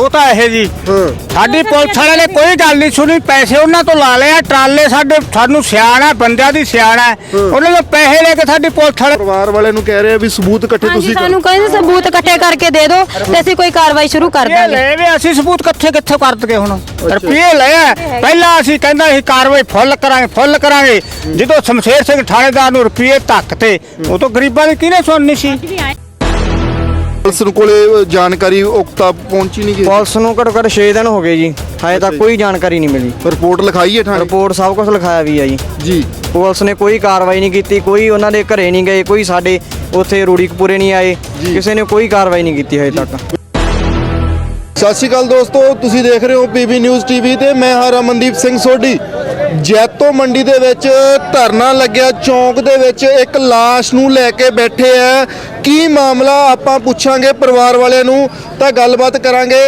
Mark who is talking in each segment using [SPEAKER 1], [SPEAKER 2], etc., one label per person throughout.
[SPEAKER 1] ਉਹ ਤਾਂ ਇਹ ਜੀ। ਸਾਡੀ ਪੁਲਿਸ ਵਾਲਿਆਂ ਨੇ ਕੋਈ ਗੱਲ ਨਹੀਂ ਸੁਣੀ। ਪੈਸੇ ਉਹਨਾਂ ਤੋਂ ਲਾ ਲਿਆ ਟਰਾਲੇ ਸਾਡੇ ਸਾਨੂੰ ਸਿਆਣਾ ਬੰਦਿਆਂ ਦੀ ਸਿਆਣਾ। ਉਹਨਾਂ ਤੋਂ ਪੈਸੇ ਲੈ ਕੇ ਸਾਡੀ ਪੁਲਿਸ ਵਾਲੇ
[SPEAKER 2] ਪਰਿਵਾਰ ਵਾਲਿਆਂ ਨੂੰ ਕਹਿ ਰਹੇ ਆ ਵੀ ਸਬੂਤ ਇਕੱਠੇ ਤੁਸੀਂ ਕਰੋ।
[SPEAKER 3] ਸਾਨੂੰ ਕਹਿੰਦੇ ਸਬੂਤ ਇਕੱਠੇ ਕਰਕੇ ਦੇ ਦਿਓ ਤੇ ਅਸੀਂ ਕੋਈ ਕਾਰਵਾਈ ਸ਼ੁਰੂ ਕਰ ਦਾਂਗੇ।
[SPEAKER 1] ਲੈ ਵੀ ਅਸੀਂ ਸਬੂਤ ਕਿੱਥੇ ਕਿੱਥੇ ਕਰ ਦਗੇ ਹੁਣ? ਰੁਪਏ ਲਿਆ ਪਹਿਲਾਂ ਅਸੀਂ ਕਹਿੰਦਾ ਅਸੀਂ ਕਾਰਵਾਈ ਫੁੱਲ ਕਰਾਂਗੇ ਫੁੱਲ ਕਰਾਂਗੇ। ਜਦੋਂ ਸ਼ਮਸ਼ੇਰ ਸਿੰਘ ਥਾਣੇਦਾਰ ਨੂੰ ਰੁਪਏ ਧੱਕ ਤੇ ਉਹ ਤੋਂ ਗਰੀਬਾਂ ਦੀ ਕਿਹਨੇ ਸੁਣਨੀ ਸੀ?
[SPEAKER 2] ਪੁਲਿਸ ਨੂੰ ਕੋਲੇ ਜਾਣਕਾਰੀ ਉਕਤਾ ਪਹੁੰਚੀ ਨਹੀਂ ਗਈ।
[SPEAKER 4] ਪੁਲਿਸ ਨੂੰ ਘੱਟੋ ਘੱਟ 6 ਦਿਨ ਹੋ ਗਏ ਜੀ। ਹਜੇ ਤੱਕ ਕੋਈ ਜਾਣਕਾਰੀ ਨਹੀਂ ਮਿਲੀ।
[SPEAKER 2] ਰਿਪੋਰਟ ਲਿਖਾਈ ਹੈ ਥਾਣੇ?
[SPEAKER 4] ਰਿਪੋਰਟ ਸਭ ਕੁਝ ਲਿਖਾਇਆ ਵੀ ਆ ਜੀ।
[SPEAKER 2] ਜੀ।
[SPEAKER 4] ਪੁਲਿਸ ਨੇ ਕੋਈ ਕਾਰਵਾਈ ਨਹੀਂ ਕੀਤੀ ਕੋਈ ਉਹਨਾਂ ਦੇ ਘਰੇ ਨਹੀਂ ਗਏ ਕੋਈ ਸਾਡੇ ਉੱਥੇ ਰੂੜੀਕਪੁਰੇ ਨਹੀਂ ਆਏ ਕਿਸੇ ਨੇ ਕੋਈ ਕਾਰਵਾਈ ਨਹੀਂ ਕੀਤੀ ਹਜੇ ਤੱਕ।
[SPEAKER 2] ਸਤਿ ਸ਼੍ਰੀ ਅਕਾਲ ਦੋਸਤੋ ਤੁਸੀਂ ਦੇਖ ਰਹੇ ਹੋ ਪੀਬੀ ਨਿਊਜ਼ ਟੀਵੀ ਤੇ ਮੈਂ ਹਾਂ ਰਮਨਦੀਪ ਸਿੰਘ ਸੋਢੀ। ਜੈਤੋ ਮੰਡੀ ਦੇ ਵਿੱਚ ਧਰਨਾ ਲੱਗਿਆ, ਚੌਂਕ ਦੇ ਵਿੱਚ ਇੱਕ ਲਾਸ਼ ਨੂੰ ਲੈ ਕੇ ਬੈਠੇ ਆ। ਕੀ ਮਾਮਲਾ ਆਪਾਂ ਪੁੱਛਾਂਗੇ ਪਰਿਵਾਰ ਵਾਲਿਆਂ ਨੂੰ, ਤਾਂ ਗੱਲਬਾਤ ਕਰਾਂਗੇ।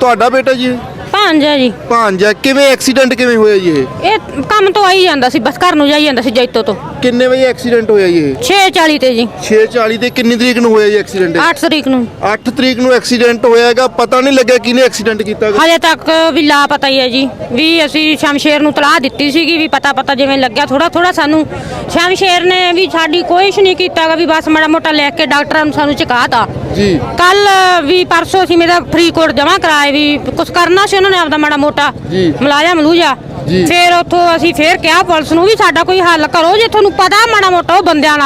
[SPEAKER 2] ਤੁਹਾਡਾ ਬੇਟਾ ਜੀ?
[SPEAKER 3] ਭਾਂਜਾ ਜੀ।
[SPEAKER 2] ਭਾਂਜਾ ਕਿਵੇਂ ਐਕਸੀਡੈਂਟ ਕਿਵੇਂ ਹੋਇਆ ਜੀ ਇਹ?
[SPEAKER 3] ਇਹ ਕੰਮ ਤੋਂ ਆਈ ਜਾਂਦਾ ਸੀ ਬਸ ਘਰ ਨੂੰ ਜਾਈ ਜਾਂਦਾ ਸੀ ਜੈਤੋ ਤੋਂ।
[SPEAKER 2] ਕਿੰਨੇ ਵਜੇ ਐਕਸੀਡੈਂਟ ਹੋਇਆ ਜੀ ਇਹ?
[SPEAKER 3] 6:40 ਤੇ ਜੀ।
[SPEAKER 2] 6:40 ਤੇ ਕਿੰਨੀ ਤਰੀਕ ਨੂੰ ਹੋਇਆ ਜੀ ਐਕਸੀਡੈਂਟ
[SPEAKER 3] 8 ਤਰੀਕ ਨੂੰ।
[SPEAKER 2] 8 ਤਰੀਕ ਨੂੰ ਐਕਸੀਡੈਂਟ ਹੋਇਆਗਾ ਪਤਾ ਨਹੀਂ ਲੱਗਿਆ ਕਿਹਨੇ ਐਕਸੀਡੈਂਟ ਕੀਤਾ।
[SPEAKER 3] ਹਜੇ ਤੱਕ ਵੀ ਲਾਪਤਾ ਹੀ ਹੈ ਜੀ। ਵੀ ਅਸੀਂ ਸ਼ਮਸ਼ੇਰ ਨੂੰ ਤਲਾਹ ਦਿੱਤੀ ਸੀਗੀ ਵੀ ਪਤਾ ਪਤਾ ਜਿਵੇਂ ਲੱਗਿਆ ਥੋੜਾ ਥੋੜਾ ਸਾਨੂੰ ਸ਼ਮਸ਼ੇਰ ਨੇ ਵੀ ਸਾਡੀ ਕੋਈ ਸ਼ ਨਹੀਂ ਕੀਤਾਗਾ ਵੀ ਬਸ ਮਾੜਾ ਮੋਟਾ ਲੈ ਕੇ ਡਾਕਟਰਾਂ ਨੂੰ ਸਾਨੂੰ ਚਕਾਤਾ
[SPEAKER 2] ਜੀ।
[SPEAKER 3] ਕੱਲ ਵੀ ਪਰਸੋਂ ਅਸੀਂ ਮੇਰਾ ਫ੍ਰੀ ਕੋਡ ਜਮ੍ਹਾਂ ਕਰਾਏ ਵੀ ਕੁਝ ਕਰਨਾ ਸੀ ਉਹਨਾਂ ਨੇ ਆਪਦਾ ਮਾੜਾ ਮੋਟਾ
[SPEAKER 2] ਜੀ।
[SPEAKER 3] ਮਲਾਜਾ ਮਲੂਜਾ
[SPEAKER 2] ਜੀ।
[SPEAKER 3] ਫਿਰ ਉੱਥੋਂ ਅਸੀਂ ਫੇਰ ਕਿਹਾ ਪੁਲਿਸ ਨੂੰ ਵੀ ਸਾਡਾ ਕੋਈ ਹੱਲ ਕਰੋ ਜੇ ਤੁਹਾਨੂੰ ਪਤਾ ਮਾੜਾ ਮੋਟਾ ਉਹ ਬੰਦਿਆਂ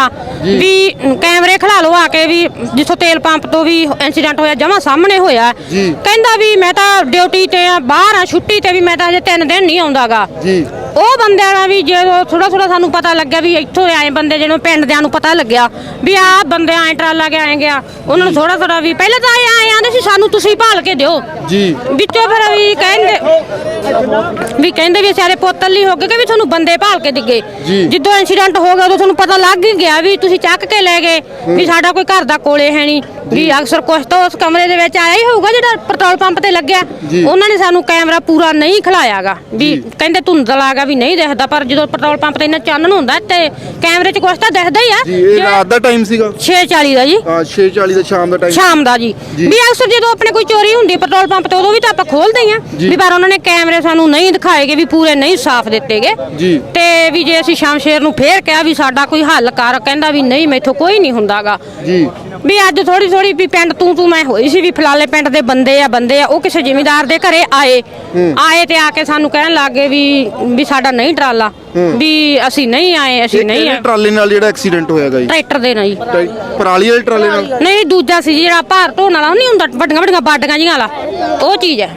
[SPEAKER 2] ਜੀ।
[SPEAKER 3] ਵੀ ਕੈਮਰੇ ਖੜਾ ਲਓ ਆ ਕੇ ਵੀ ਜਿੱਥੋਂ ਤੇਲ ਪੰਪ ਤੋਂ ਵੀ ਇਨਸੀਡੈਂਟ ਹੋਇਆ ਜਮਾ ਸਾਹਮਣੇ ਹੋਇਆ
[SPEAKER 2] ਜੀ।
[SPEAKER 3] ਕਹਿੰਦਾ ਵੀ ਮੈਂ ਤਾਂ ਡਿਊਟੀ ਤੇ ਆ ਬਾਹਰ ਆ ਛੁੱਟੀ ਤੇ ਵੀ ਮੈਂ ਤਾਂ ਅਜੇ ਤਿੰਨ ਦਿਨ ਨਹੀਂ ਆਉਂਦਾਗਾ
[SPEAKER 2] ਜੀ
[SPEAKER 3] ਉਹ ਬੰਦਿਆਂ ਨਾਲ ਵੀ ਜਦੋਂ ਥੋੜਾ ਥੋੜਾ ਸਾਨੂੰ ਪਤਾ ਲੱਗਿਆ ਵੀ ਇੱਥੋਂ ਆਏ ਬੰਦੇ ਜਿਹਨੂੰ ਪਿੰਡ ਦਿਆਂ ਨੂੰ ਪਤਾ ਲੱਗਿਆ ਵੀ ਆਹ ਬੰਦੇ ਆਏ ਟਰਾਲਾ ਕੇ ਆਏ ਗਿਆ ਉਹਨਾਂ ਨੂੰ ਥੋੜਾ ਥੋੜਾ ਵੀ ਪਹਿਲਾਂ ਤਾਂ ਆਏ ਆਏ ਆਂਦੇ ਸੀ ਸਾਨੂੰ ਤੁਸੀਂ ਭਾਲ ਕੇ ਦਿਓ।
[SPEAKER 2] ਜੀ।
[SPEAKER 3] ਵਿੱਚੋਂ ਫਿਰ ਵੀ ਕਹਿੰਦੇ ਵੀ ਕਹਿੰਦੇ ਵੀ ਸਾਰੇ ਪੋਤਲੀ ਹੋ ਗਏ ਕਿ ਵੀ ਤੁਹਾਨੂੰ ਬੰਦੇ ਭਾਲ ਕੇ ਦਿੱਗੇ।
[SPEAKER 2] ਜੀ।
[SPEAKER 3] ਜਦੋਂ ਇਨਸੀਡੈਂਟ ਹੋ ਗਿਆ ਉਦੋਂ ਤੁਹਾਨੂੰ ਪਤਾ ਲੱਗ ਹੀ ਗਿਆ ਵੀ ਤੁਸੀਂ ਚੱਕ ਕੇ ਲੈ ਗਏ ਵੀ ਸਾਡਾ ਕੋਈ ਘਰ ਦਾ ਕੋਲੇ ਹੈ ਨਹੀਂ। ਵੀ ਅਕਸਰ ਕੁਛ ਤਾਂ ਉਸ ਕਮਰੇ ਦੇ ਵਿੱਚ ਆਇਆ ਹੀ ਹੋਊਗਾ ਜਿਹੜਾ ਪੈਟਰੋਲ ਪੰਪ ਤੇ ਲੱਗਿਆ। ਉਹਨਾਂ ਨੇ ਸਾਨੂੰ ਕੈਮਰਾ ਪੂਰਾ ਨਹੀਂ ਖਿਲਾਇਆਗਾ। ਵੀ ਕਹਿੰਦੇ ਧੁੰਦਲ ਆਗਾ ਵੀ ਨਹੀਂ ਦਿਖਦਾ ਪਰ ਜਦੋਂ ਪੈਟਰੋਲ ਪੰਪ ਤੇ ਇੰਨਾ ਚਾਨਣ ਹੁੰਦਾ ਤੇ ਕੈਮਰੇ 'ਚ ਕੁਛ ਤਾਂ ਦਿਖਦਾ ਹੀ ਆ।
[SPEAKER 2] ਜੀ ਇਹ ਰਾਤ ਦਾ ਟਾਈਮ ਸੀਗਾ।
[SPEAKER 3] 6:40 ਦਾ ਜੀ।
[SPEAKER 2] ਹਾਂ 6:40 ਦਾ ਸ਼ਾਮ ਦਾ ਟਾਈਮ
[SPEAKER 3] ਸ਼ਾਮ ਦਾ ਜੀ। ਵੀ ਅਕਸਰ ਜਦੋਂ ਆਪਣੇ ਕੋਈ ਚੋਰੀ ਹੁੰਦੀ ਪੈਟਰੋਲ ਪੰਪ ਤੇ ਉਦੋਂ ਵੀ ਤਾਂ ਆਪਾਂ ਖੋਲਦੇ ਆ। ਵੀ ਪਰ ਉਹਨਾਂ ਨੇ ਕੈਮਰੇ ਸਾਨੂੰ ਨਹੀਂ ਦਿਖਾਏਗੇ ਵੀ ਪੂਰੇ ਨਹੀਂ ਸਾਫ਼ ਦਿੱਤੇਗੇ।
[SPEAKER 2] ਜੀ।
[SPEAKER 3] ਤੇ ਵੀ ਜੇ ਅਸੀਂ ਸ਼ਮਸ਼ੇਰ ਨੂੰ ਫੇਰ ਕਿਹਾ ਵੀ ਸਾਡਾ ਕੋਈ ਹੱਲ ਕਰ ਕਹਿੰਦਾ ਵੀ ਨਹੀਂ ਮੈਥੋਂ ਕੋਈ ਨਹੀਂ ਹੁੰਦਾਗਾ।
[SPEAKER 2] ਜੀ।
[SPEAKER 3] ਵੀ ਅੱਜ ਥੋੜੀ ਥੋੜੀ ਵੀ ਪਿੰਡ ਤੂੰ ਤੂੰ ਮੈਂ ਹੋਈ ਸੀ ਵੀ ਫਲਾਲੇ ਪਿੰਡ ਦੇ ਬੰਦੇ ਆ ਬੰਦੇ ਆ ਉਹ ਕਿਸੇ ਜ਼ਿਮੀਂਦਾਰ ਦੇ ਘਰੇ ਆਏ। ਆਏ ਤੇ ਆ ਕੇ ਸਾਨੂੰ ਕਹਿਣ ਲੱਗੇ ਵੀ ਵੀ ਸਾਡਾ ਨਹੀਂ ਟਰਾਲਾ। ਵੀ ਅਸੀਂ ਨਹੀਂ ਆਏ ਅਸੀਂ ਨਹੀਂ ਆਏ।
[SPEAKER 2] ਟਰਾਲੇ ਨਾਲ ਜਿਹੜਾ ਐਕਸੀਡੈਂਟ ਹੋਇਆਗਾ ਜੀ?
[SPEAKER 3] ਟਰੈਕਟਰ ਦੇ ਨਹੀਂ
[SPEAKER 2] ਟਰਾਈ- ਪਰਾਲੀ ਵਾਲੇ ਟਰਾਲੇ ਨਾਲ?
[SPEAKER 3] ਨਹੀਂ ਦੂਜਾ ਸੀ ਜਿਹੜਾ ਭਾਰ ਢੋਣ ਵਾਲਾ ਨਹੀਂ ਹੁੰਦਾ ਵੱਡੀਆਂ ਵੱਡੀਆਂ ਬਾਡੀਆਂ ਜਿਹੀਆਂ ਵਾਲਾ। ਉਹ ਚੀਜ਼ ਹੈ।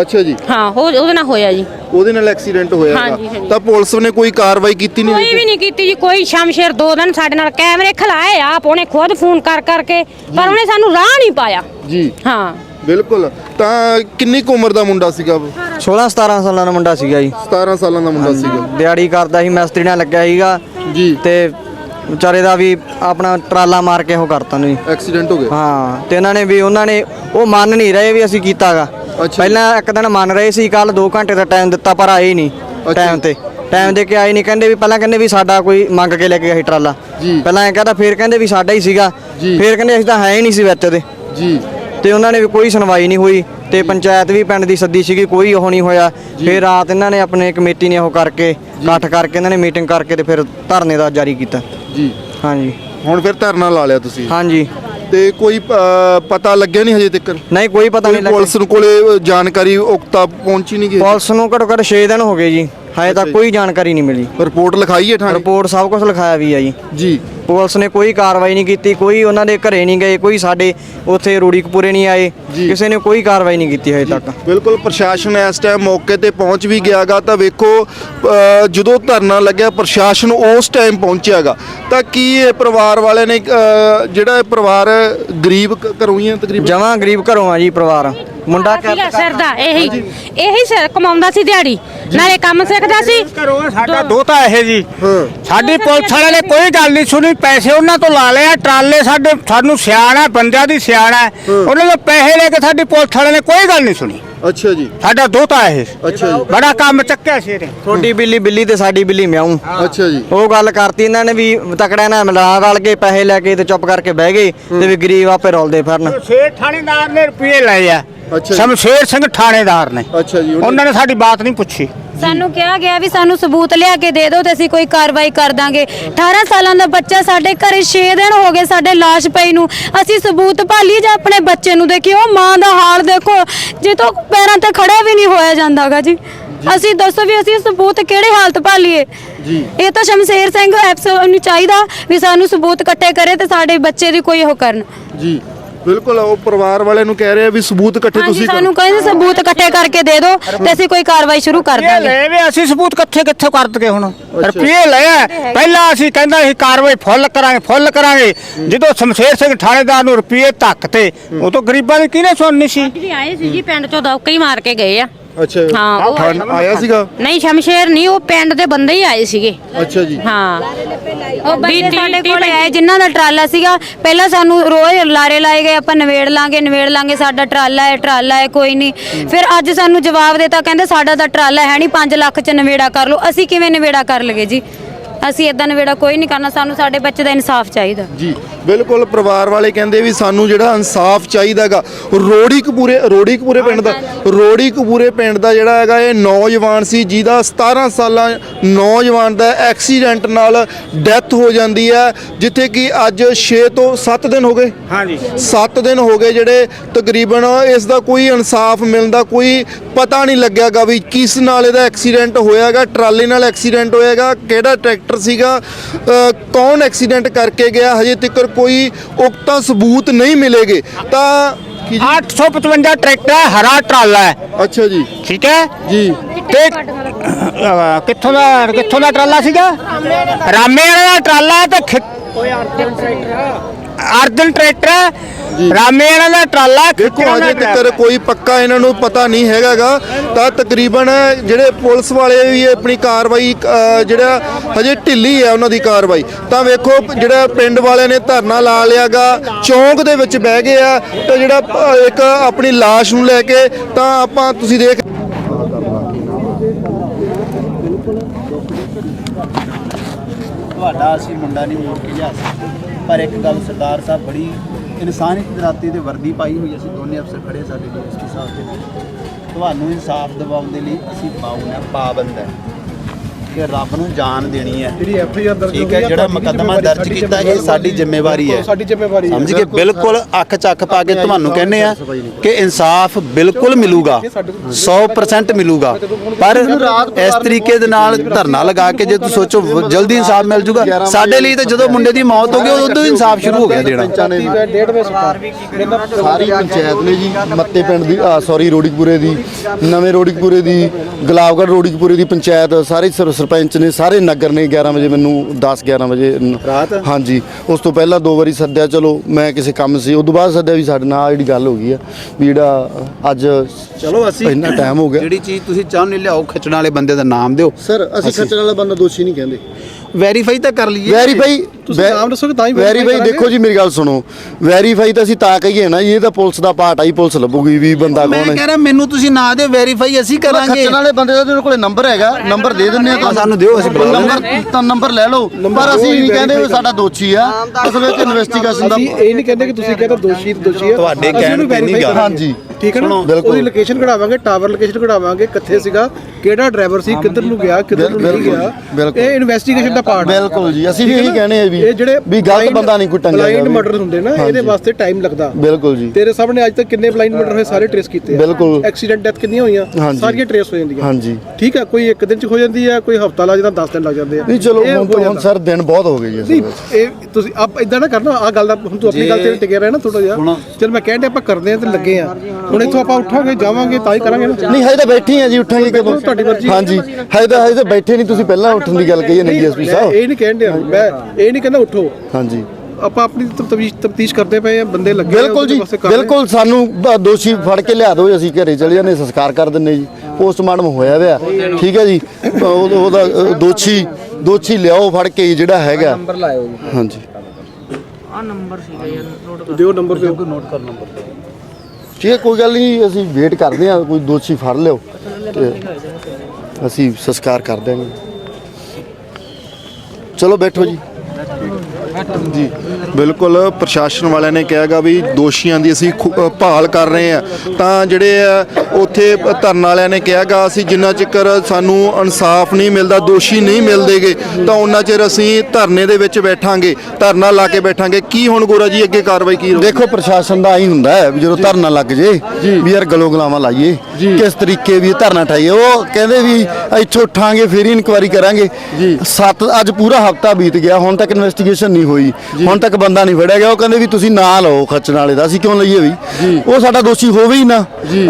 [SPEAKER 2] ਅੱਛਾ ਜੀ।
[SPEAKER 3] ਹਾਂ ਉਹ ਉਹਦੇ ਨਾਲ ਹੋਇਆ ਜੀ।
[SPEAKER 2] ਉਹਦੇ ਨਾਲ ਐਕਸੀਡੈਂਟ
[SPEAKER 3] ਹਾਂਜੀ,
[SPEAKER 2] ਹੋਇਆਗਾ
[SPEAKER 3] ਹਾਂਜੀ।
[SPEAKER 2] ਤਾਂ ਪੁਲਿਸ ਨੇ ਕੋਈ ਕਾਰਵਾਈ ਕੀਤੀ ਨਹੀਂ
[SPEAKER 3] ਕੋਈ ਵੀ ਨਹੀਂ ਕੀਤੀ ਜੀ ਕੋਈ ਸ਼ਮਸ਼ੇਰ ਦੋ ਦਿਨ ਸਾਡੇ ਨਾਲ ਕੈਮਰੇ ਖਲਾਏ ਆਪ ਉਹਨੇ ਖੁਦ ਫੋਨ ਕਰ ਕਰਕੇ ਪਰ ਉਹਨੇ ਸਾਨੂੰ ਰਾਹ ਨਹੀਂ ਪਾਇਆ।
[SPEAKER 2] ਜੀ।
[SPEAKER 3] ਹਾਂ।
[SPEAKER 2] ਬਿਲਕੁਲ। ਤਾਂ ਕਿੰਨੀ ਕੁ ਉਮਰ ਦਾ ਮੁੰਡਾ ਸੀਗਾ ਉਹ?
[SPEAKER 4] 16 17 ਸਾਲਾਂ ਦਾ ਮੁੰਡਾ ਸੀਗਾ ਜੀ।
[SPEAKER 2] 17 ਸਾਲਾਂ ਦਾ ਮੁੰਡਾ ਸੀਗਾ।
[SPEAKER 4] ਦਿਹਾੜੀ ਕਰਦਾ ਸੀ ਮਿਸਤਰੀ ਨਾਲ ਲੱਗਿਆ ਸੀਗਾ।
[SPEAKER 2] ਜੀ।
[SPEAKER 4] ਤੇ ਵਿਚਾਰੇ ਦਾ ਵੀ ਆਪਣਾ ਟਰਾਲਾ ਮਾਰ ਕੇ ਉਹ ਕਰਤਾ ਨੂੰ ਜੀ
[SPEAKER 2] ਐਕਸੀਡੈਂਟ ਹੋ ਗਿਆ।
[SPEAKER 4] ਹਾਂ। ਤੇ ਇਹਨਾਂ ਨੇ ਵੀ ਉਹਨਾਂ ਨੇ ਉਹ ਮੰਨ ਨਹੀਂ ਰਹੇ ਵੀ ਅਸੀਂ ਕੀਤਾਗਾ। ਪਹਿਲਾਂ ਇੱਕ ਦਿਨ ਮੰਨ ਰਹੇ ਸੀ ਕੱਲ 2 ਘੰਟੇ ਦਾ ਟਾਈਮ ਦਿੱਤਾ ਪਰ ਆਏ ਨਹੀਂ। ਟਾਈਮ ਤੇ। ਟਾਈਮ ਦੇ ਕੇ ਆਏ ਨਹੀਂ ਕਹਿੰਦੇ ਵੀ ਪਹਿਲਾਂ ਕਹਿੰਦੇ ਵੀ ਸਾਡਾ ਕੋਈ ਮੰਗ ਕੇ ਲੈ ਕੇ ਗਿਆ ਸੀ ਟਰਾਲਾ। ਪਹਿਲਾਂ ਐ ਕਹਿੰਦਾ ਫਿਰ ਕਹਿੰਦੇ ਵੀ ਸਾਡਾ ਹੀ ਸੀਗਾ। ਫਿਰ ਕਹਿੰਦੇ ਅਸੀਂ ਤਾਂ ਹੈ ਹੀ ਨਹੀਂ ਸੀ ਵਿੱਚ ਦੇ
[SPEAKER 2] ਜੀ।
[SPEAKER 4] ਤੇ ਉਹਨਾਂ ਨੇ ਵੀ ਕੋਈ ਸੁਣਵਾਈ ਨਹੀਂ ਹੋਈ। ਤੇ ਪੰਚਾਇਤ ਵੀ ਪਿੰਡ ਦੀ ਸੱਦੀ ਸੀਗੀ ਕੋਈ ਉਹ ਨਹੀਂ ਹੋਇਆ। ਫਿਰ ਰਾਤ ਇਹਨਾਂ ਨੇ ਆਪਣੇ ਕਮੇਟੀ ਨੇ ਉਹ ਕਰਕੇ ਇਕੱਠ ਕਰਕੇ ਇਹਨਾਂ ਨੇ ਮੀਟਿੰਗ ਕਰਕੇ ਤੇ ਫਿਰ ਧਰਨੇ ਦਾ ਜਾਰੀ ਕੀਤਾ।
[SPEAKER 2] ਜੀ।
[SPEAKER 4] ਹਾਂਜੀ।
[SPEAKER 2] ਹੁਣ ਫਿਰ ਧਰਨਾ ਲਾ ਲਿਆ ਤੁਸੀਂ।
[SPEAKER 4] ਹਾਂਜੀ।
[SPEAKER 2] ਤੇ ਕੋਈ ਅ, ਪਤਾ ਲੱਗਿਆ ਨਹੀਂ ਹਜੇ ਤੱਕ?
[SPEAKER 4] ਨਹੀਂ ਕੋਈ ਪਤਾ ਨਹੀਂ ਲੱਗਿਆ।
[SPEAKER 2] ਪੁਲਿਸ ਨੂੰ ਕੋਲੇ ਜਾਣਕਾਰੀ ਉਕਤਾ ਪਹੁੰਚੀ ਨਹੀਂ ਗਈ?
[SPEAKER 4] ਪੁਲਿਸ ਨੂੰ ਘੱਟੋ ਘੱਟ 6 ਦਿਨ ਹੋ ਗਏ ਜੀ। ਹਜੇ ਤੱਕ। ਕੋਈ ਜਾਣਕਾਰੀ ਨਹੀਂ ਮਿਲੀ।
[SPEAKER 2] ਰਿਪੋਰਟ ਲਿਖਾਈ ਹੈ ਥਾਣੇ?
[SPEAKER 4] ਰਿਪੋਰਟ ਸਭ ਕੁਝ ਲਿਖਾਇਆ ਵੀ ਆ ਜੀ।
[SPEAKER 2] ਜੀ।
[SPEAKER 4] ਪੁਲਿਸ ਨੇ ਕੋਈ ਕਾਰਵਾਈ ਨਹੀਂ ਕੀਤੀ ਕੋਈ ਉਹਨਾਂ ਦੇ ਘਰੇ ਨਹੀਂ ਗਏ ਕੋਈ ਸਾਡੇ ਉੱਥੇ ਰੂੜੀਕਪੁਰੇ ਨਹੀਂ ਆਏ। ਕਿਸੇ ਨੇ ਕੋਈ ਕਾਰਵਾਈ ਨਹੀਂ ਕੀਤੀ ਹਜੇ ਤੱਕ।
[SPEAKER 2] ਬਿਲਕੁਲ ਪ੍ਰਸ਼ਾਸਨ ਇਸ ਟਾਈਮ ਮੌਕੇ ਤੇ ਪਹੁੰਚ ਵੀ ਗਿਆਗਾ ਤਾਂ ਵੇਖੋ ਜਦੋਂ ਧਰਨਾ ਲੱਗਿਆ ਪ੍ਰਸ਼ਾਸਨ ਉਸ ਟਾਈਮ ਪਹੁੰਚਿਆਗਾ। ਤਾਂ ਕੀ ਇਹ ਪਰਿਵਾਰ ਵਾਲਿਆਂ ਨੇ ਜਿਹੜਾ ਇਹ ਪਰਿਵਾਰ ਗਰੀਬ ਘਰੋਂ ਹੀ ਹੈ ਤਕਰੀਬਨ?
[SPEAKER 4] ਜਮਾਂ ਗਰੀਬ ਘਰੋਂ ਆ ਜੀ ਪਰਿਵਾਰ। ਮੁੰਡਾ
[SPEAKER 3] ਸੀਗਾ ਸਿਰ ਦਾ ਇਹੀ। ਇਹੀ ਸਿਰ ਕਮਾਉਂਦਾ ਸੀ ਦਿਹਾੜੀ। ਨਾਲੇ ਕੰਮ ਸਿੱਖਦਾ ਸੀ।
[SPEAKER 1] ਕਰੋ ਸਾਡਾ ਦੋਤਾ ਇਹ ਜੀ। ਸਾਡੀ ਪੁਲਿਸ ਵਾਲਿਆਂ ਨੇ ਕੋਈ ਗੱਲ ਨਹੀਂ ਸੁਣੀ ਪੈਸੇ ਉਹਨਾਂ ਤੋਂ ਲਾ ਲਿਆ ਟਰਾਲੇ ਸਾਡੇ ਸਾਨੂੰ ਸਿਆਣਾ ਬੰਦਿਆਂ ਦੀ ਸਿਆਣਾ। ਉਹਨਾਂ ਤੋਂ ਪੈਸੇ ਲੈ ਕੇ ਸਾਡੀ ਪੁਲਿਸ ਵਾਲਿਆਂ ਨੇ ਕੋਈ ਗੱਲ ਨਹੀਂ ਸੁਣੀ।
[SPEAKER 2] ਅੱਛਾ ਜੀ।
[SPEAKER 1] ਸਾਡਾ ਦੋਤਾ ਇਹ।
[SPEAKER 2] ਅੱਛਾ ਜੀ।
[SPEAKER 1] ਬੜਾ ਕੰਮ ਚੱਕਿਆ ਸੀ ਇਹਨੇ।
[SPEAKER 4] ਤੁਹਾਡੀ ਬਿੱਲੀ ਬਿੱਲੀ ਤੇ ਸਾਡੀ ਬਿੱਲੀ ਮਿਆਉਂ।
[SPEAKER 2] ਅੱਛਾ ਜੀ।
[SPEAKER 4] ਉਹ ਗੱਲ ਕਰਤੀ ਇਹਨਾਂ ਨੇ ਵੀ ਤਕੜਿਆਂ ਨਾਲ ਮਿਲਾ ਰਲ ਕੇ ਪੈਸੇ ਲੈ ਕੇ ਤੇ ਚੁੱਪ ਕਰਕੇ ਬਹਿ ਗਏ ਤੇ ਵੀ ਗਰੀਬ ਆਪੇ ਰੋਲਦੇ ਫਿਰਨ।
[SPEAKER 1] ਸ਼ੇਰ ਥਾਣੇਦਾਰ ਨੇ ਰੁਪਏ ਲਏ ਆ।
[SPEAKER 2] ਅੱਛਾ ਜੀ।
[SPEAKER 1] ਸ਼ਮਸ਼ੇਰ ਸਿੰਘ ਥਾਣੇਦਾਰ ਨੇ।
[SPEAKER 2] ਅੱਛਾ ਜੀ ਉਹਨੇ-
[SPEAKER 1] ਉਹਨਾਂ ਨੇ ਸਾਡੀ ਬਾਤ ਨਹੀਂ ਪੁੱਛੀ।
[SPEAKER 5] ਸਾਨੂੰ ਕਿਹਾ ਗਿਆ ਵੀ ਸਾਨੂੰ ਸਬੂਤ ਲਿਆ ਕੇ ਦੇ ਦਿਓ ਤੇ ਅਸੀਂ ਕੋਈ ਕਾਰਵਾਈ ਕਰ ਦਾਂਗੇ। 18 ਸਾਲਾਂ ਦਾ ਬੱਚਾ ਸਾਡੇ ਘਰੇ 6 ਦਿਨ ਹੋ ਗਏ ਸਾਡੇ ਲਾਸ਼ ਪਈ ਨੂੰ। ਅਸੀਂ ਸਬੂਤ ਭਾਲੀ ਜਾਂ ਆਪਣੇ ਬੱਚੇ ਨੂੰ ਦੇਖਿਓ ਮਾਂ ਦਾ ਹਾਲ ਦੇਖੋ। ਜੇ ਤੋਂ ਪੈਰਾਂ ਤੇ ਖੜਾ ਵੀ ਨਹੀਂ ਹੋਇਆ ਜਾਂਦਾਗਾ ਜੀ। ਅਸੀਂ ਦੱਸੋ ਵੀ ਅਸੀਂ ਸਬੂਤ ਕਿਹੜੇ ਹਾਲਤ ਭਾਲੀਏ?
[SPEAKER 2] ਜੀ।
[SPEAKER 5] ਇਹ ਤਾਂ ਸ਼ਮਸ਼ੇਰ ਸਿੰਘ ਐਪਸੋ ਨੂੰ ਚਾਹੀਦਾ ਵੀ ਸਾਨੂੰ ਸਬੂਤ ਇਕੱਠੇ ਕਰੇ ਤੇ ਸਾਡੇ ਬੱਚੇ ਦੀ ਕੋਈ ਉਹ ਕਰਨ।
[SPEAKER 2] ਜੀ। ਬਿਲਕੁਲ ਉਹ ਪਰਿਵਾਰ ਵਾਲਿਆਂ ਨੂੰ ਕਹਿ ਰਹੇ ਆ ਵੀ ਸਬੂਤ ਇਕੱਠੇ
[SPEAKER 5] ਹਾਂਜੀ
[SPEAKER 2] ਤੁਸੀਂ ਕਰੋ।
[SPEAKER 5] ਸਾਨੂੰ ਕਹਿੰਦੇ ਸਬੂਤ ਇਕੱਠੇ ਕਰਕੇ ਦੇ ਦਿਓ ਤੇ ਅਸੀਂ ਕੋਈ ਕਾਰਵਾਈ ਸ਼ੁਰੂ ਕਰ
[SPEAKER 1] ਇਹ
[SPEAKER 5] ਦਾਂਗੇ
[SPEAKER 1] ਲੈ ਵੇ ਅਸੀਂ ਸਬੂਤ ਕਿੱਥੇ ਕਿੱਥੇ ਕਰ ਦਗੇ ਹੁਣ? ਰੁਪਏ ਲਏ ਆ। ਪਹਿਲਾਂ ਅਸੀਂ ਕਹਿੰਦਾ ਸੀ ਕਾਰਵਾਈ ਫੁੱਲ ਕਰਾਂਗੇ ਫੁੱਲ ਕਰਾਂਗੇ। ਜਦੋਂ ਸ਼ਮਸ਼ੇਰ ਸਿੰਘ ਥਾਣੇਦਾਰ ਨੂੰ ਰੁਪਏ ਧੱਕ ਤੇ ਉਹ ਤੋਂ ਗਰੀਬਾਂ ਦੀ ਕਿਹਨੇ ਸੁਣਨੀ ਸੀ?
[SPEAKER 3] ਜੀ ਆਏ ਸੀ ਜੀ ਪਿੰਡ ਚੋਂ ਦੌਕੇ ਹੀ ਮਾਰ ਕੇ ਗਏ ਆ।
[SPEAKER 2] ਅੱਛਾ।
[SPEAKER 3] ਹਾਂ, ਉਹ-
[SPEAKER 2] ਖਾਨ ਆਇਆ ਸੀਗਾ?
[SPEAKER 3] ਨਹੀਂ ਸ਼ਮਸ਼ੇਰ ਨਹੀਂ ਉਹ ਪਿੰਡ ਦੇ ਬੰਦੇ ਹੀ ਆਏ ਸੀਗੇ।
[SPEAKER 2] ਅੱਛਾ ਜੀ।
[SPEAKER 3] ਹਾਂ।
[SPEAKER 5] ਉਹ ਬੰਦੇ
[SPEAKER 3] ਡੀ-
[SPEAKER 5] ਸਾਡੇ
[SPEAKER 3] ਡੀ-
[SPEAKER 5] ਕੋਲ
[SPEAKER 3] ਡੀ-
[SPEAKER 5] ਆਏ ਜਿਨ੍ਹਾਂ ਦਾ ਟਰਾਲਾ ਸੀਗਾ। ਪਹਿਲਾਂ ਸਾਨੂੰ ਰੋਜ਼ ਲਾਰੇ ਲਾਏ ਗਏ ਆਪਾਂ ਨਵੇੜ ਲਾਂਗੇ ਨਵੇੜ ਲਾਂਗੇ ਸਾਡਾ ਟਰਾਲਾ ਹੈ ਟਰਾਲਾ ਹੈ ਕੋਈ ਨਹੀਂ। ਫਿਰ ਅੱਜ ਸਾਨੂੰ ਜਵਾਬ ਦਿੱਤਾ ਕਹਿੰਦੇ ਸਾਡਾ ਤਾਂ ਟਰਾਲਾ ਹੈ ਨਹੀਂ 5 ਲੱਖ ਚ ਨਵੇੜਾ ਕਰ ਲਓ। ਅਸੀਂ ਕਿਵੇਂ ਨਵੇੜਾ ਕਰ ਲਗੇ ਜੀ? ਅਸੀਂ ਇਦਾਂ ਨਵੇੜਾ ਕੋਈ ਨਹੀਂ ਕਰਨਾ ਸਾਨੂੰ ਸਾਡੇ ਬੱਚੇ ਦਾ ਇਨਸਾਫ ਚਾਹੀਦਾ।
[SPEAKER 2] ਜੀ ਬਿਲਕੁਲ ਪਰਿਵਾਰ ਵਾਲੇ ਕਹਿੰਦੇ ਵੀ ਸਾਨੂੰ ਜਿਹੜਾ ਇਨਸਾਫ ਚਾਹੀਦਾਗਾ ਰੋੜੀ ਕਪੂਰੇ ਰੋੜੀ ਕਪੂਰੇ ਪਿੰਡ ਦਾ ਰੋੜੀ ਕਪੂਰੇ ਪਿੰਡ ਦਾ ਜਿਹੜਾ ਹੈਗਾ ਇਹ ਨੌਜਵਾਨ ਸੀ ਜਿਹਦਾ 17 ਸਾਲਾਂ ਨੌਜਵਾਨ ਦਾ ਐਕਸੀਡੈਂਟ ਨਾਲ ਡੈਥ ਹੋ ਜਾਂਦੀ ਹੈ ਜਿੱਥੇ ਕਿ ਅੱਜ 6 ਤੋਂ 7 ਦਿਨ ਹੋ ਗਏ।
[SPEAKER 1] ਹਾਂਜੀ।
[SPEAKER 2] 7 ਦਿਨ ਹੋ ਗਏ ਜਿਹੜੇ ਤਕਰੀਬਨ ਇਸ ਦਾ ਕੋਈ ਇਨਸਾਫ ਮਿਲਦਾ ਕੋਈ ਪਤਾ ਨਹੀਂ ਲੱਗਿਆਗਾ ਵੀ ਕਿਸ ਨਾਲ ਇਹਦਾ ਐਕਸੀਡੈਂਟ ਹੋਇਆਗਾ ਟਰਾਲੇ ਨਾਲ ਐਕਸੀਡੈਂਟ ਹੋਇਆਗਾ ਕਿਹੜਾ ਟਰੈਕਟਰ ਸੀਗਾ ਕੌਣ ਐਕਸੀਡੈਂਟ ਕਰਕੇ ਗਿਆ ਹਜੇ ਤੱਕ ਕੋਈ ਉਕਤਾ ਸਬੂਤ ਨਹੀਂ ਮਿਲੇਗੇ। ਤਾਂ ਕੀ ਜੀ?
[SPEAKER 1] 855 ਟਰੈਕਟਰ ਹੈ, ਹਰਾ ਟਰਾਲਾ ਹੈ।
[SPEAKER 2] ਅੱਛਾ ਜੀ।
[SPEAKER 1] ਠੀਕ ਹੈ?
[SPEAKER 2] ਜੀ।
[SPEAKER 1] ਤੇ ਅਹ, ਕਿੱਥੋਂ ਦਾ ਕਿੱਥੋਂ ਦਾ ਟਰਾਲਾ ਸੀਗਾ? ਰਾਮੇ ਵਾਲਾ ਦਾ ਟਰਾਲਾ ਹੈ ਤੇ ਖਿ- ਅਰਜਨ ਟਰੈਕਟਰ ਹੈ, ਰਾਮੇ ਵਾਲਾ ਦਾ ਟਰਾਲਾ
[SPEAKER 2] ਦੇਖੋ ਅਜੇ ਤੱਕ ਕੋਈ ਪੱਕਾ ਇਹਨਾਂ ਨੂੰ ਪਤਾ ਨਹੀਂ ਹੈਗਾਗਾ। ਤਾਂ ਤਕਰੀਬਨ ਜਿਹੜੇ ਪੁਲਿਸ ਵਾਲੇ ਵੀ ਆਪਣੀ ਕਾਰਵਾਈ ਜਿਹੜਾ ਹਜੇ ਢਿੱਲੀ ਹੈ ਉਹਨਾਂ ਦੀ ਕਾਰਵਾਈ। ਤਾਂ ਵੇਖੋ ਜਿਹੜਾ ਪਿੰਡ ਵਾਲਿਆਂ ਨੇ ਧਰਨਾ ਲਾ ਲਿਆਗਾ ਚੌਂਕ ਦੇ ਵਿੱਚ ਬਹਿ ਗਏ ਆ ਤੇ ਜਿਹੜਾ ਇੱਕ ਆਪਣੀ ਲਾਸ਼ ਨੂੰ ਲੈ ਕੇ ਤਾਂ ਆਪਾਂ ਤੁਸੀਂ ਦੇਖ
[SPEAKER 6] ਤੁਹਾਡਾ ਅਸੀਂ ਮੁੰਡਾ ਨਹੀਂ ਮੋੜ ਕੇ ਲਿਆ ਸਕਦੇ ਪਰ ਇੱਕ ਗੱਲ ਸਰਦਾਰ ਸਾਹਿਬ ਬੜੀ ਇਨਸਾਨੀਅਤ ਦੇ ਨਾਤੇ ਤੇ ਵਰਦੀ ਪਾਈ ਹੋਈ ਅਸੀਂ ਦੋਨੇ ਅਫਸਰ ਖੜੇ ਸਾਡੇ ਡੀਐਸਪੀ ਸਾਹਿਬ ਦੇ ਤੁਹਾਨੂੰ ਇਨਸਾਫ ਦਿਵਾਉਣ ਦੇ ਲਈ ਅਸੀਂ ਪਾਉਣਾ ਹੈ ਪਾਬੰਦ ਹੈ। ਕਿ ਰੱਬ ਨੂੰ ਜਾਨ ਦੇਣੀ ਹੈ।
[SPEAKER 7] ਜਿਹੜੀ ਐਫ ਆਈ ਆਰ ਦਰਜ
[SPEAKER 6] ਠੀਕ ਹੈ ਜਿਹੜਾ ਮੁਕੱਦਮਾ ਦਰਜ ਕੀਤਾ ਇਹ ਸਾਡੀ ਜ਼ਿੰਮੇਵਾਰੀ ਹੈ।
[SPEAKER 7] ਸਾਡੀ ਜ਼ਿੰਮੇਵਾਰੀ ਹੈ।
[SPEAKER 6] ਸਮਝ ਕੇ ਬਿਲਕੁਲ ਅੱਖ ਚੱਕ ਪਾ ਕੇ ਤੁਹਾਨੂੰ ਕਹਿੰਦੇ ਆ ਕਿ ਇਨਸਾਫ ਬਿਲਕੁਲ ਮਿਲੂਗਾ 100% ਮਿਲੂਗਾ। ਪਰ ਇਸ ਤਰੀਕੇ ਦੇ ਨਾਲ ਧਰਨਾ ਲਗਾ ਕੇ ਜੇ ਤੁਸੀਂ ਸੋਚੋ ਜਲਦੀ ਇਨਸਾਫ ਮਿਲ ਜੂਗਾ। ਸਾਡੇ ਲਈ ਤਾਂ ਜਦੋਂ ਮੁੰਡੇ ਦੀ ਮੌਤ ਹੋ ਗਈ ਉਦੋਂ ਹੀ ਇਨਸਾਫ ਸ਼ੁਰੂ ਹੋ ਗਿਆ ਦੇਣਾ।
[SPEAKER 2] ਸਾਰੀ ਪੰਚਾਇਤ ਨੇ ਜੀ ਮੱਤੇ ਪਿੰਡ ਦੀ ਸੌਰੀ ਰੋੜੀਕਪੁਰੇ ਦੀ ਨਵੇਂ ਰੋੜੀਕਪੁਰੇ ਦੀ ਗੁਲਾਬਗੜ੍ਹ ਰੋੜੀਕਪੁਰੇ ਦੀ ਪੰਚਾਇਤ ਸਾਰੇ ਸਰ- ਸਰਪੰਚ ਨੇ ਸਾਰੇ ਨਗਰ ਨੇ 11 ਵਜੇ ਮੈਨੂੰ 10 11 ਵਜੇ ਨ-
[SPEAKER 6] ਰਾਤ?
[SPEAKER 2] ਹਾਂਜੀ। ਉਸ ਤੋਂ ਪਹਿਲਾਂ ਦੋ ਵਾਰੀ ਸੱਦਿਆ ਚਲੋ ਮੈਂ ਕਿਸੇ ਕੰਮ ਸੀ। ਉਸ ਤੋਂ ਬਾਅਦ ਸੱਦਿਆ ਵੀ ਸਾਡੇ ਨਾਲ ਆਹ ਜਿਹੜੀ ਗੱਲ ਹੋ ਗਈ ਆ ਵੀ ਜਿਹੜਾ ਅੱਜ
[SPEAKER 6] ਚਲੋ ਅਸੀਂ
[SPEAKER 2] ਇੰਨਾ ਟਾਈਮ ਹੋ ਗਿਆ।
[SPEAKER 6] ਜਿਹੜੀ ਚੀਜ਼ ਤੁਸੀਂ ਚਾਹੁੰਦੇ ਲਿਆਓ ਖਿੱਚਣ ਵਾਲੇ ਬੰਦੇ ਦਾ ਨਾਮ ਦਿਓ।
[SPEAKER 2] ਸਰ ਅਸੀਂ ਖੱਚਣ ਵਾਲਾ ਬੰਦਾ ਦੋਸ਼ੀ ਨਹੀਂ ਕਹਿੰਦੇ।
[SPEAKER 6] ਵੈਰੀਫਾਈ ਤਾਂ ਕਰ ਲਈਏ।
[SPEAKER 2] ਵੈਰੀਫਾਈ
[SPEAKER 7] ਤੁਸੀਂ ਨਾਮ ਦੱਸੋਗੇ ਤਾਂ ਹੀ
[SPEAKER 2] ਵੈਰੀਫਾਈ। ਦੇਖੋ ਜੀ ਮੇਰੀ ਗੱਲ ਸੁਣੋ। ਵੈਰੀਫਾਈ ਤਾਂ ਅਸੀਂ ਤਾਂ ਕਹੀਏ ਨਾ ਇਹ ਤਾਂ ਪੁਲਿਸ ਦਾ ਪਾਰਟ ਆਈ ਪੁਲਿਸ ਲੱਭੂਗੀ ਵੀ ਬੰਦਾ
[SPEAKER 6] ਮੈਂ
[SPEAKER 2] ਕੌਣ ਹੈ।
[SPEAKER 6] ਕਹਿ ਰਿਹਾ ਮੈਨੂੰ ਤੁਸੀਂ ਨਾ ਦਿਓ ਵੈਰੀਫਾਈ ਅਸੀਂ ਕਰਾਂਗੇ।
[SPEAKER 2] ਖੱਚਣ ਵਾਲੇ ਬੰਦੇ ਦਾ ਤੁਹਾਡੇ ਕੋਲੇ ਨੰਬਰ ਹੈਗਾ ਨੰਬਰ ਦੇ ਦਿੰਨੇ ਆ
[SPEAKER 6] ਸਾਨੂੰ ਦਿਓ, ਅਸੀਂ ਬੁਲਾ ਲੈਂਦੇ
[SPEAKER 2] ਨੰਬਰ ਤਾਂ ਨੰਬਰ ਲੈ ਲਓ ਪਰ ਅਸੀਂ ਨਹੀਂ ਕਹਿੰਦੇ ਵੀ ਸਾਡਾ ਦੋਸ਼ੀ ਆ। ਅਸਲ ਵਿੱਚ ਇਨਵੈਸਟੀਗੇਸ਼ਨ ਦਾ
[SPEAKER 7] ਅਸੀਂ ਇਹ ਨਹੀਂ ਕਹਿੰਦੇ ਕਿ ਤੁਸੀਂ ਕਹਿੰਦੇ ਦੋਸ਼ੀ ਦੋਸ਼ੀ ਹੈ
[SPEAKER 6] ਤੁਹਾਡੇ ਕਹਿਣ ਤੇ ਨਹੀਂ ਗਾ।
[SPEAKER 7] ਕਰਾਂਗੇ।
[SPEAKER 2] ਹਾਂਜੀ।
[SPEAKER 7] ਠੀਕ ਹੈ ਨਾ
[SPEAKER 2] ਬਿਲਕੁਲ।
[SPEAKER 7] ਉਹਦੀ ਲੋਕੇਸ਼ਨ ਕਢਾਵਾਂਗੇ ਟਾਵਰ ਲੋਕੇਸ਼ਨ ਕਢਾਵਾਂਗੇ ਕਿੱਥੇ ਸੀਗਾ ਕਿਹੜਾ ਡਰਾਈਵਰ ਸੀ ਕਿੱਧਰ ਨੂੰ ਗਿਆ ਕਿੱਧਰ ਨੂੰ ਨਹੀਂ ਗਿਆ। ਇਹ ਇਨਵੈਸਟੀਗੇਸ਼ਨ ਦਾ ਪਾਰਟ
[SPEAKER 2] ਬਿਲਕੁਲ ਜੀ, ਅਸੀਂ ਵੀ ਇਹੀ ਕਹਿੰਦੇ ਆ ਵੀ-
[SPEAKER 7] ਇਹ ਜਿਹੜੇ
[SPEAKER 2] ਵੀ ਗਲਤ ਬੰਦਾ ਨਹੀਂ ਕੋਈ ਟੰਗਿਆ
[SPEAKER 7] ਬਲਾਈਂਡ। ਮਰਡਰ ਹੁੰਦੇ ਨਾ ਇਹਦੇ। ਵਾਸਤੇ ਟਾਈਮ ਲੱਗਦਾ
[SPEAKER 2] ਬਿਲਕੁਲ ਜੀ
[SPEAKER 7] ਤੇਰੇ ਸਾਹਮਣੇ ਅੱਜ ਤੱਕ ਕਿੰਨੇ ਬਲਾਈਂਡ ਮਰਡਰ ਹੋਏ ਸਾਰੇ ਟ੍ਰੇਸ ਕੀਤੇ ਆ
[SPEAKER 2] ਬਿਲਕੁਲ।
[SPEAKER 7] ਐਕਸੀਡੈਂਟ ਡੈਥ ਕਿੰਨੀਆਂ ਹੋਈਆਂ। ਸਾਰੀਆਂ ਟ੍ਰੇਸ ਹੋ ਜਾਂਦੀਆਂ
[SPEAKER 2] ਹਾਂਜੀ।
[SPEAKER 7] ਠੀਕ ਹੈ ਕੋਈ ਇੱਕ ਦਿਨ ਚ ਹੋ ਜਾਂਦੀ ਹੈ ਕੋਈ ਹਫਤਾ ਲੱਗ ਜਾਂਦਾ 10 ਦਿਨ ਲੱਗ ਜਾਂਦੇ ਆ
[SPEAKER 2] ਨਹੀਂ ਚਲੋ ਹੁਣ ਤਾਂ ਹੁਣ। ਸਰ ਦਿਨ ਬਹੁਤ ਹੋ ਗਏ ਜੀ
[SPEAKER 7] ਨਹੀਂ ਇਹ ਤੁਸੀਂ ਆਪ ਇਦਾਂ ਨਾ ਕਰਨਾ ਆ ਗੱਲ ਦਾ ਹੁਣ ਤੂੰ ਆਪਣੀ ਗੱਲ ਤੇ ਟਿਕਿਆ ਰਹਿ ਨਾ ਥੋੜਾ ਜਿਹਾ ਚਲ ਮੈਂ ਕਹਿੰਦੇ ਆਪਾਂ ਕਰਦੇ ਆ ਤੇ ਲੱਗੇ ਆ ਹੁਣ ਇੱਥੋਂ ਆਪਾਂ ਉੱਠਾਂਗੇ ਜਾਵਾਂਗੇ ਤਾਂ ਹੀ ਕਰਾਂਗੇ ਨਾ।
[SPEAKER 2] ਨਹੀਂ ਹਜੇ ਤਾਂ ਬੈਠੇ ਆ ਜੀ ਉੱਠਾਂਗੇ ਕਦੋਂ
[SPEAKER 7] ਤੁਹਾਡੀ ਮਰਜ਼ੀ।
[SPEAKER 2] ਹਾਂਜੀ ਹਜੇ ਤਾਂ ਹਜੇ ਤਾਂ ਬੈਠੇ ਨਹੀਂ ਤੁਸੀਂ ਪਹਿਲਾਂ ਉੱਠਣ ਦੀ ਗੱਲ ਕਹੀ ਹੈ ਨਹੀਂ ਐਸਪੀ
[SPEAKER 7] ਮੈਂ
[SPEAKER 2] ਸਾਹਿਬ।
[SPEAKER 7] ਇਹ ਨਹੀਂ ਕਹਿੰਦੇ ਮੈਂ ਇਹ ਨਹੀਂ ਕਹਿੰਦਾ ਉੱਠੋ।
[SPEAKER 2] ਹਾਂਜੀ।
[SPEAKER 7] ਆਪਾਂ ਆਪਣੀ ਤਫਤੀਸ਼ ਤਫਤੀਸ਼ ਕਰਦੇ ਪਏ ਆ ਬੰਦੇ ਲੱਗੇ ਆ,
[SPEAKER 2] ਬਿਲਕੁਲ ਜੀ
[SPEAKER 7] ਕਰ ਆ।
[SPEAKER 2] ਬਿਲਕੁਲ ਸਾਨੂੰ ਦੋਸ਼ੀ ਫੜ ਕੇ ਲਿਆ ਦਿਓ ਅਸੀਂ ਘਰੇ ਚਲੇ ਜਾਂਦੇ ਸੰਸਕਾਰ ਕਰ ਦਿੰਨੇ ਜੀ। ਪੋਸਟਮਾਰਟਮ ਹੋਇਆ ਹੋਇਆ ਠੀਕ ਹੈ ਜੀ ਉਹਦਾ ਦੋਸ਼ੀ ਦੋਸ਼ੀ ਲਿਆਓ ਫੜ ਕੇ ਜਿਹੜਾ ਹੈਗਾ। ਨੰਬਰ ਲਾਇਓ ਹਾਂਜੀ।
[SPEAKER 7] ਦਿਓ ਨੰਬਰ ਦਿਓ।
[SPEAKER 6] ਨੋਟ ਕਰ ਨੰਬਰ।
[SPEAKER 2] ਠੀਕ ਹੈ ਕੋਈ ਗੱਲ ਨਹੀਂ, ਅਸੀਂ ਵੇਟ ਕਰਦੇ ਹਾਂ, ਕੋਈ ਦੋਸ਼ੀ ਫੜ ਲਿਓ ਤੇ ਅਸੀਂ ਸੰਸਕਾਰ ਕਰ ਦਿਆਂਗੇ। ਚਲੋ ਬੈਠੋ ਜੀ। ਜੀ ਬਿਲਕੁਲ ਪ੍ਰਸ਼ਾਸਨ ਵਾਲਿਆਂ ਨੇ ਕਿਹਾਗਾ ਵੀ ਦੋਸ਼ੀਆਂ ਦੀ ਅਸੀਂ ਭਾਲ ਕਰ ਰਹੇ ਆ ਤਾਂ ਜਿਹੜੇ ਆ ਉੱਥੇ ਧਰਨ ਵਾਲਿਆਂ ਨੇ ਕਿਹਾਗਾ ਅਸੀਂ ਜਿੰਨਾ ਚਿਰ ਸਾਨੂੰ ਇਨਸਾਫ ਨਹੀਂ ਮਿਲਦਾ ਦੋਸ਼ੀ ਨਹੀਂ ਮਿਲਦੇਗੇ ਤਾਂ ਉਹਨਾਂ ਚਿਰ ਅਸੀਂ ਧਰਨੇ ਦੇ ਵਿੱਚ ਬੈਠਾਂਗੇ ਧਰਨਾ ਲਾ ਕੇ ਬੈਠਾਂਗੇ। ਕੀ ਹੁਣ ਗੋਰਾ ਜੀ ਅੱਗੇ ਕਾਰਵਾਈ ਕੀ?
[SPEAKER 8] ਦੇਖੋ ਪ੍ਰਸ਼ਾਸਨ ਦਾ ਆਈ ਹੁੰਦਾ ਹੈ ਵੀ ਜਦੋਂ ਧਰਨਾ ਲੱਗ ਜੇ ਵੀ ਯਾਰ ਗਲੋ ਗਲਾਵਾਂ ਲਾਈਏ ਕਿਸ ਤਰੀਕੇ ਵੀ ਧਰਨਾ ਠਾਈਏ। ਉਹ ਕਹਿੰਦੇ ਵੀ ਇੱਥੋਂ ਉੱਠਾਂਗੇ ਫਿਰ ਹੀ ਇਨਕੁਆਰੀ ਕਰਾਂਗੇ। ਸੱਤ ਅੱਜ ਪੂਰਾ ਹਫਤਾ ਬੀਤ ਗਿਆ ਹੁਣ ਤੱਕ ਇਨਵੈਸਟੀਗੇਸ਼ਨ ਨਹੀਂ ਹੋਈ। ਹੁਣ ਤੱਕ ਬੰਦਾ ਨਹੀਂ ਫੜਿਆ ਗਿਆ। ਉਹ ਕਹਿੰਦੇ ਵੀ ਤੁਸੀਂ ਨਾ ਲਓ ਖੱਚਣ ਵਾਲੇ ਦਾ। ਅਸੀਂ ਕਿਉਂ ਲਈਏ ਵੀ? ਉਹ ਸਾਡਾ ਦੋਸ਼ੀ ਹੋਵੇ ਹੀ ਨਾ।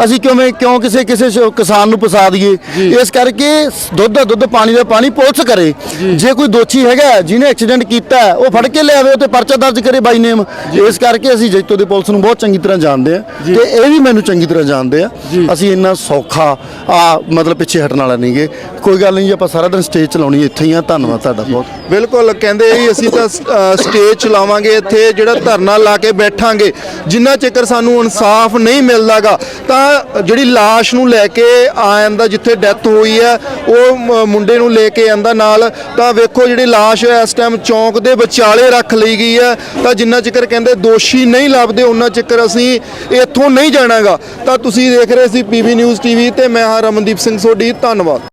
[SPEAKER 8] ਅਸੀਂ ਕਿਵੇਂ ਕਿਉਂ ਕਿਸੇ ਕਿਸੇ ਕਿਸਾਨ ਨੂੰ ਫਸਾ ਦਈਏ? ਇਸ ਕਰਕੇ ਦੁੱਧ ਦਾ ਦੁੱਧ ਪਾਣੀ ਦਾ ਪਾਣੀ ਪੁਲਿਸ ਕਰੇ। ਜੇ। ਕੋਈ ਦੋਸ਼ੀ ਹੈਗਾ ਜਿਹਨੇ ਐਕਸੀਡੈਂਟ ਕੀਤਾ ਉਹ ਫੜ ਕੇ ਲਿਆਵੇ ਉਹ ਤੇ ਪਰਚਾ ਦਰਜ ਕਰੇ ਬਾਈ ਨੇਮ ਇਸ ਕਰਕੇ ਅਸੀਂ ਜੈਤੋ ਦੇ ਪੁਲਿਸ ਨੂੰ ਬਹੁਤ ਚੰਗੀ ਤਰ੍ਹਾਂ ਜਾਣਦੇ ਆ ਤੇ ਇਹ ਵੀ ਮੈਨੂੰ ਚੰਗੀ ਤਰ੍ਹਾਂ ਜਾਣਦੇ ਆ। ਅਸੀਂ ਇੰਨਾ ਸੌਖਾ ਆ ਮਤਲਬ ਪਿੱਛੇ ਹਟਣ ਵਾਲਾ ਨਹੀਂਗੇ। ਕੋਈ ਗੱਲ ਨਹੀਂ ਜੀ ਆਪਾਂ ਸਾਰਾ ਦਿਨ ਸਟੇਜ ਚਲਾਉਣੀ ਇੱਥੇ ਹੀ ਆ ਧੰਨਵਾਦ ਤੁਹਾਡਾ ਬਹੁਤ।
[SPEAKER 2] ਬਿਲਕੁਲ ਕਹਿੰਦੇ ਜੀ ਅਸੀਂ ਤਾਂ ਸਟੇਜ ਚਲਾਵਾਂਗੇ, ਇੱਥੇ ਜਿਹੜਾ ਧਰਨਾ ਲਾ ਕੇ ਬੈਠਾਂਗੇ, ਜਿੰਨਾ ਚਿਰ ਸਾਨੂੰ ਇਨਸਾਫ ਨਹੀਂ ਮਿਲਦਾਗਾ, ਤਾਂ ਜਿਹੜੀ ਲਾਸ਼ ਨੂੰ ਲੈ ਕੇ ਆ ਜਾਂਦਾ ਜਿੱਥੇ ਡੈਥ ਹੋਈ ਹੈ, ਉਹ ਮੁੰਡੇ ਨੂੰ ਲੈ ਕੇ ਆਂਦਾ ਨਾਲ, ਤਾਂ ਵੇਖੋ ਜਿਹੜੀ ਲਾਸ਼ ਇਸ ਟਾਈਮ ਚੌਂਕ ਦੇ ਵਿਚਾਲੇ ਰੱਖ ਲਈ ਗਈ ਹੈ, ਤਾਂ ਜਿੰਨਾ ਚਿਰ ਕਹਿੰਦੇ ਦੋਸ਼ੀ ਨਹੀਂ ਲੱਭਦੇ, ਉਹਨਾਂ ਚਿਰ ਅਸੀਂ ਇੱਥੋਂ ਨਹੀਂ ਜਾਣਾਗਾ। ਤਾਂ ਤੁਸੀਂ ਦੇਖ ਰਹੇ ਸੀ ਪੀਵੀ ਨਿਊਜ਼ ਟੀਵੀ ਤੇ ਮੈਂ ਹਾਂ ਰਮਨਦੀਪ ਸਿੰਘ ਸੋਢੀ, ਧੰਨਵਾਦ।